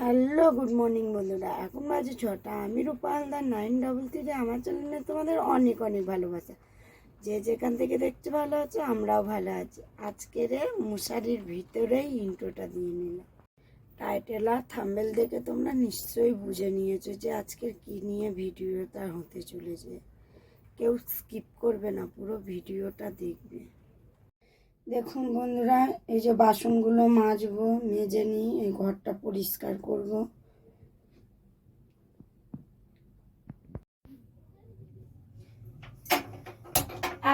Hello, good morning বন্ধুরা। এখন বাজে ছটা। আমি রূপালদার নাইন ডবল থ্রি আমার চ্যানেলে তোমাদের অনেক অনেক ভালোবাসা। যে যেখান থেকে দেখতে ভালো আছো, আমরাও ভালো আছি। আজকের মশারির ভিতরেই ইন্ট্রোটা দিয়ে নিলাম। টাইটেল আর থাম্বেল দেখে তোমরা নিশ্চয়ই বুঝে নিয়েছো যে আজকের কী নিয়ে ভিডিওটা হতে চলেছে। কেউ স্কিপ করবে না, পুরো ভিডিওটা দেখবে। দেখুন বন্ধুরা, এই যে বাসনগুলো মাজবো, মেজে নিই, এই ঘরটা পরিষ্কার করব।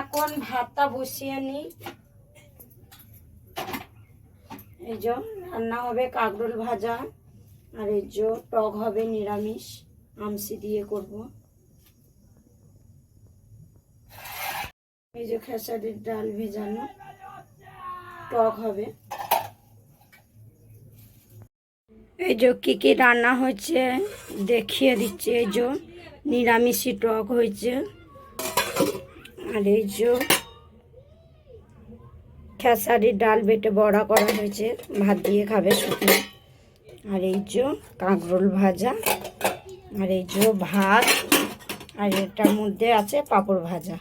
এখন ভাতটা বসিয়ে নিই। এই যে রান্না হবে কাকরোল ভাজা, আর এই যে টক হবে নিরামিষ, আমসি দিয়ে করব। এই যে খেসারির ডাল ভেজানো। টক হবে। এই যে কী কী রান্না হয়েছে, দেখিয়ে দিচ্ছে। এই যে নিরামিষি টক হয়েছে। আর এই যে খেসারির ডাল বেটে বড়া করা হয়েছে। ভাত দিয়ে খাবে শুকনো। আর এই যে কাঁকরোল ভাজা। আর এই যে ভাত। আর এটার মধ্যে আছে পাঁপড় ভাজা।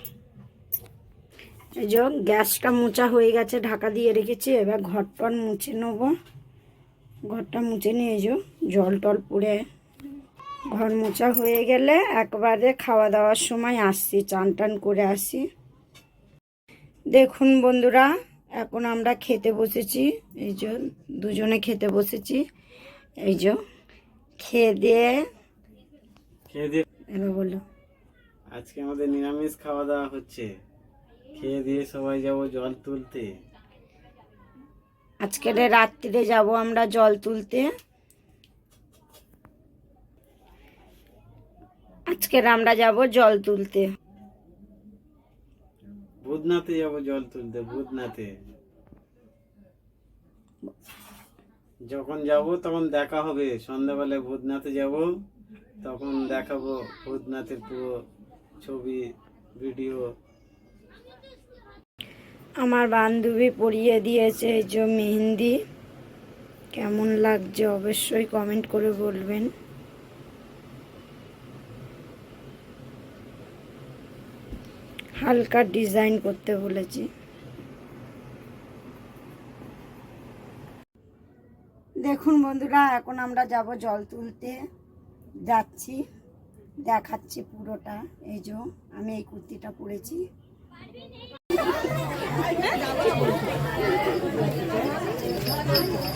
এই যে গ্যাসটা মোচা হয়ে গেছে ঢাকা দিয়ে রেখেছি এবার ঘরটর মুছে নেব। ঘরটা মুছে নিয়ে যে জল টল পুড়ে। ঘর মোচা হয়ে গেলে একবারে খাওয়া দাওয়ার সময় আসছি চান টান করে আসি। দেখুন বন্ধুরা এখন আমরা খেতে বসেছি। এই যে দুজনে খেতে বসেছি। এই যে খেয়ে দিয়ে খেয়ে দিয়ে এবার বলো। আজকে আমাদের নিরামিষ খাওয়া দাওয়া হচ্ছে। খেয়ে দিয়ে সবাই যাব জল তুলতে। আজকের রাত্রিরে যাব আমরা জল তুলতে। আজকের আমরা যাব জল তুলতে। বুধনাথে যাব জল তুলতে বুধনাথে যখন যাব তখন দেখা হবে। সন্ধ্যাবেলায় ভূতনাথে যাব তখন দেখাবো ভূতনাথের পুরো ছবি ভিডিও। আমার বান্ধবী পরিয়ে দিয়েছে এই যে মেহেন্দি। কেমন লাগছে অবশ্যই কমেন্ট করে বলবেন। হালকা ডিজাইন করতে বলেছি। দেখুন বন্ধুরা, এখন আমরা যাব জল তুলতে। যাচ্ছি, দেখাচ্ছি পুরোটা। এই যে আমি এই কুর্তিটা পরেছি। I'm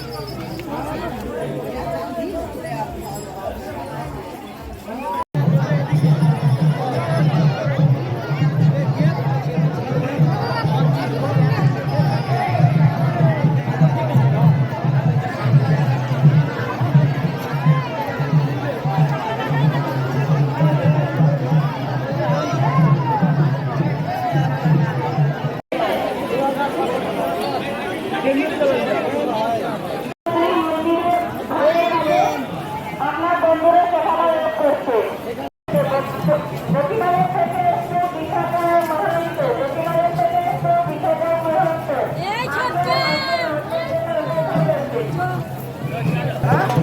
দেখুন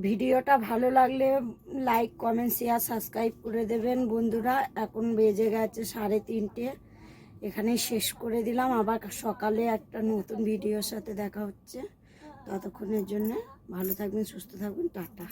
ভিডিওটা ভালো লাগলে লাইক, কমেন্ট, শেয়ার, সাবস্ক্রাইব করে দেবেন। বন্ধুরা, এখন বেজে গেছে সাড়ে তিনটে। এখানেই শেষ করে দিলাম। আবার সকালে একটা নতুন ভিডিওর সাথে দেখা হচ্ছে। ততক্ষণের জন্য ভালো থাকবেন, সুস্থ থাকবেন। টাটা।